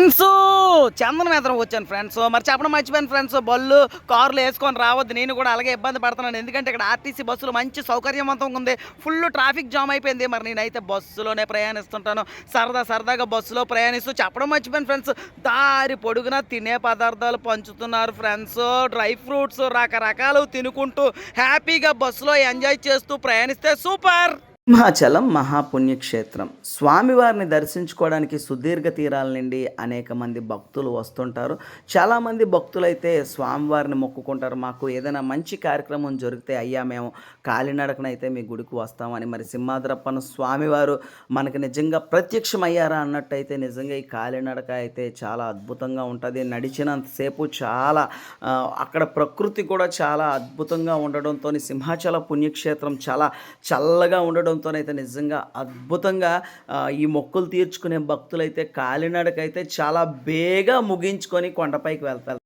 Friends చందనం ఎదురు వచ్చాను ఫ్రెండ్స్. మరి చెప్పడం మర్చిపోయాను ఫ్రెండ్స్ బళ్ళు కార్లు వేసుకొని రావద్దు. నేను కూడా అలాగే ఇబ్బంది పడుతున్నాను. ఎందుకంటే ఇక్కడ ఆర్టీసీ బస్సులు మంచి సౌకర్యవంతంగా ఉంది. ఫుల్ ట్రాఫిక్ జామ్ అయిపోయింది. మరి నేనైతే బస్సులోనే ప్రయాణిస్తుంటాను. సరదా సరదాగా బస్సులో ప్రయాణిస్తూ చెప్పడం మర్చిపోయాను ఫ్రెండ్స్. దారి పొడుగునా తినే పదార్థాలు పంచుతున్నారు ఫ్రెండ్స్. డ్రై ఫ్రూట్స్ రకరకాలు తినుకుంటూ హ్యాపీగా బస్సులో ఎంజాయ్ చేస్తూ ప్రయాణిస్తే సూపర్! హిమాచలం మహాపుణ్యక్షేత్రం. స్వామివారిని దర్శించుకోవడానికి సుదీర్ఘ తీరాల నుండి అనేక మంది భక్తులు వస్తుంటారు. చాలామంది భక్తులైతే స్వామివారిని మొక్కుకుంటారు. మాకు ఏదైనా మంచి కార్యక్రమం జరిగితే అయ్యా మేము కాలినడకనైతే మీ గుడికి వస్తామని. మరి సింహాద్రప్పన స్వామివారు మనకి నిజంగా ప్రత్యక్షమయ్యారా అన్నట్టయితే నిజంగా ఈ కాలినడక అయితే చాలా అద్భుతంగా ఉంటుంది. నడిచినంతసేపు చాలా అక్కడ ప్రకృతి కూడా చాలా అద్భుతంగా ఉండడంతో సింహాచల పుణ్యక్షేత్రం చాలా చల్లగా ఉండడం అయితే నిజంగా అద్భుతంగా ఆ, ఈ మొక్కులు తీర్చుకునే భక్తులైతే కాలినడకైతే చాలా బేగా ముగించుకొని కొండపైకి వెళ్తారు.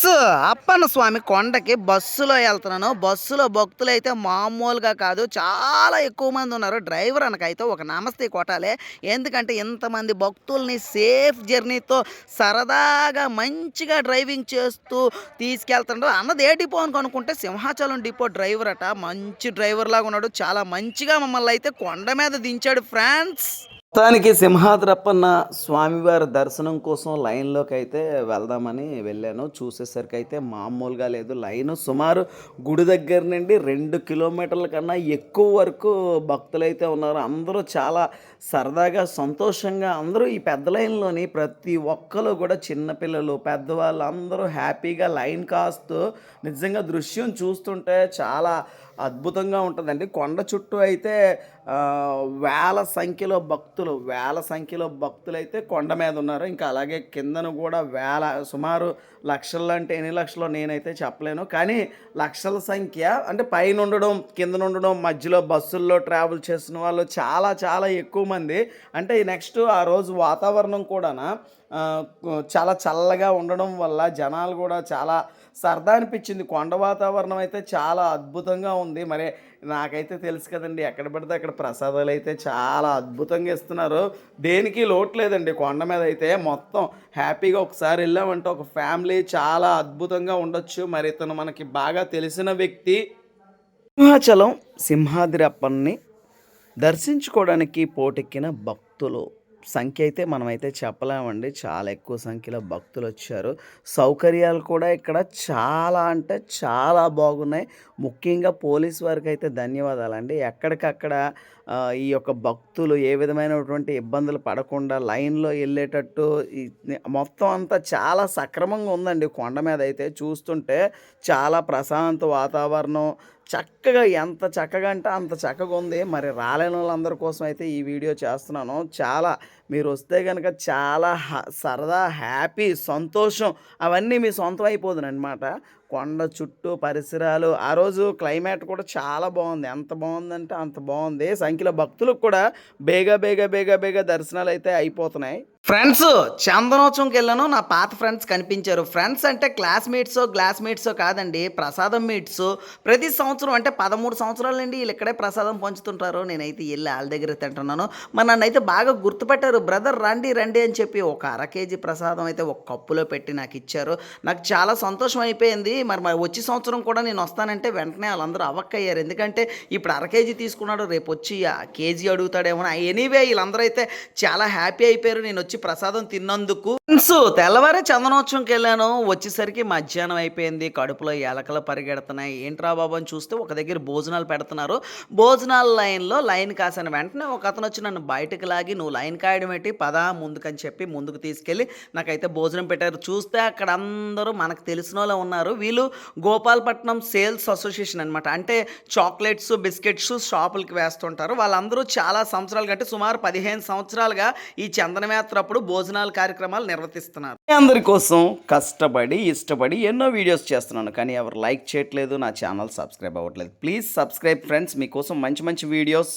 ఫ్రెండ్స్ అప్పన్న స్వామి కొండకి బస్సులో వెళ్తున్నాను. బస్సులో భక్తులు అయితే మామూలుగా కాదు. చాలా ఎక్కువ మంది ఉన్నారు. డ్రైవర్ అనకైతే ఒక నమస్తే కొట్టాలి. ఎందుకంటే ఇంతమంది భక్తుల్ని సేఫ్ జర్నీతో సరదాగా మంచిగా డ్రైవింగ్ చేస్తూ తీసుకెళ్తున్నాడు అన్నది ఏ డిపో అని కనుక్కుంటే సింహాచలం డిపో డ్రైవర్ అట మంచి డ్రైవర్ లాగా ఉన్నాడు. చాలా మంచిగా మమ్మల్ని అయితే కొండ మీద దించాడు ఫ్రాన్స్ మొత్తానికి సింహాద్రప్పన్న స్వామివారి దర్శనం కోసం లైన్లోకి అయితే వెళ్దామని వెళ్ళాను. చూసేసరికి అయితే మామూలుగా లేదు. లైన్ సుమారు గుడి దగ్గర నుండి రెండు కిలోమీటర్ల కన్నా ఎక్కువ వరకు భక్తులైతే ఉన్నారు. అందరూ చాలా సరదాగా సంతోషంగా అందరూ ఈ పెద్ద లైన్లోని ప్రతి ఒక్కరు కూడా చిన్నపిల్లలు పెద్దవాళ్ళు అందరూ హ్యాపీగా లైన్ కాస్తూ నిజంగా దృశ్యం చూస్తుంటే చాలా అద్భుతంగా ఉంటుందండి. కొండ చుట్టూ అయితే వేల సంఖ్యలో భక్తులు వేల సంఖ్యలో భక్తులు అయితే కొండ మీద ఉన్నారు. ఇంకా అలాగే కిందను కూడా వేల సుమారు లక్షలు అంటే ఎన్ని లక్షలు నేనైతే చెప్పలేను. కానీ లక్షల సంఖ్య అంటే పైన ఉండడం కింద ఉండడం మధ్యలో బస్సుల్లో ట్రావెల్ చేసిన వాళ్ళు చాలా చాలా ఎక్కువ మంది. అంటే నెక్స్ట్ ఆ రోజు వాతావరణం కూడానా చాలా చల్లగా ఉండడం వల్ల జనాలు కూడా చాలా సరదా అనిపించింది. కొండ వాతావరణం అయితే చాలా అద్భుతంగా ఉంది. మరి నాకైతే తెలుసు కదండి ఎక్కడ పడితే అక్కడ ప్రసాదాలు అయితే చాలా అద్భుతంగా ఇస్తున్నారు. దేనికి లోటు లేదండి కొండ మీద అయితే. మొత్తం హ్యాపీగా ఒకసారి వెళ్ళామంటే ఒక ఫ్యామిలీ చాలా అద్భుతంగా ఉండొచ్చు. మరి ఇతను మనకి బాగా తెలిసిన వ్యక్తి. సింహాచలం సింహాద్రి అప్పన్ని దర్శించుకోవడానికి పోటెక్కిన భక్తులు. సంఖ్య అయితే మనమైతే చెప్పలేమండి. చాలా ఎక్కువ సంఖ్యలో భక్తులు వచ్చారు సౌకర్యాలు కూడా ఇక్కడ చాలా అంటే చాలా బాగున్నాయి. ముఖ్యంగా పోలీస్ వారికి అయితే ధన్యవాదాలండి. ఎక్కడికక్కడ ఈ యొక్క భక్తులు ఏ విధమైనటువంటి ఇబ్బందులు పడకుండా లైన్లో వెళ్ళేటట్టు మొత్తం అంతా చాలా సక్రమంగా ఉందండి. కొండ మీద అయితే చూస్తుంటే చాలా ప్రశాంత వాతావరణం. చక్కగా ఎంత చక్కగా అంటే అంత చక్కగా ఉంది. మరి రాలేని వాళ్ళందరి కోసం అయితే ఈ వీడియో చేస్తున్నాను. చాలా మీరు వస్తే కనుక చాలా హ- సరదా హ్యాపీ సంతోషం అవన్నీ మీ సొంతం అయిపోదునమాట కొండ చుట్టూ పరిసరాలు. ఆ రోజు క్లైమేట్ కూడా చాలా బాగుంది. ఎంత బాగుందంటే అంత బాగుంది. సంఖ్యలో భక్తులకు కూడా బేగా బేగా బేగా బేగా దర్శనాలు అయితే అయిపోతున్నాయి. ఫ్రెండ్స్ చందనోత్సవంకి వెళ్ళాను నా పాత ఫ్రెండ్స్ కనిపించారు. ఫ్రెండ్స్ అంటే క్లాస్మేట్స్ గ్లాస్మేట్స్ కాదండి ప్రసాదం మీట్స్ ప్రతి సంవత్సరం అంటే పదమూడు సంవత్సరాల నుండి వీళ్ళు ఇక్కడే ప్రసాదం పంచుతుంటారు. నేనైతే వెళ్ళి వాళ్ళ దగ్గర తింటున్నాను. మరి నన్ను అయితే బాగా గుర్తుపెట్టారు. బ్రదర్ రండి రండి అని చెప్పి ఒక అర కేజీ ప్రసాదం అయితే ఒక కప్పులో పెట్టి నాకు ఇచ్చారు. నాకు చాలా సంతోషం అయిపోయింది. మరి మరి వచ్చే సంవత్సరం కూడా నేను వస్తానంటే వెంటనే వాళ్ళందరూ అవక్కయ్యారు ఎందుకంటే ఇప్పుడు అర కేజీ తీసుకున్నాడు రేపు వచ్చి ఆ కేజీ అడుగుతాడేమో ఎనీవే వీళ్ళందరూ అయితే చాలా హ్యాపీ అయిపోయారు. నేను వచ్చి ప్రసాదం తిన్నందుకు సో తెల్లవారే చందనోత్సవంకి వెళ్ళాను వచ్చేసరికి మధ్యాహ్నం అయిపోయింది. కడుపులో ఎలకలు పరిగెడుతున్నాయి. ఏంట్రా బాబు అని చూస్తే ఒక దగ్గర భోజనాలు పెడుతున్నారు. భోజనాల లైన్లో లైన్ కాసిన వెంటనే ఒక అతను వచ్చి నన్ను బయటకు లాగి నువ్వు లైన్ కాయడం ఏంటి? పదా ముందుకని చెప్పి ముందుకు తీసుకెళ్ళి నాకైతే భోజనం పెట్టారు. చూస్తే అక్కడ అందరూ మనకు తెలిసిన వాళ్ళు ఉన్నారు. వీళ్ళు గోపాలపట్నం సేల్స్ అసోసియేషన్ అనమాట అంటే చాక్లెట్స్ బిస్కెట్స్ షాపులకి వేస్తుంటారు. వాళ్ళందరూ చాలా సంవత్సరాలు కంటే సుమారు పదిహేను సంవత్సరాలుగా ఈ చందనమేత్రప్పుడు భోజనాల కార్యక్రమాలు నిర్వర్తిస్తున్నారు. అందరి కోసం కష్టపడి ఇష్టపడి ఎన్నో వీడియోస్ చేస్తున్నాను. కానీ ఎవరు లైక్ చేయట్లేదు నా ఛానల్ సబ్స్క్రైబ్ అవ్వట్లేదు. ప్లీజ్ సబ్స్క్రైబ్ ఫ్రెండ్స్ మీకోసం మంచి మంచి వీడియోస్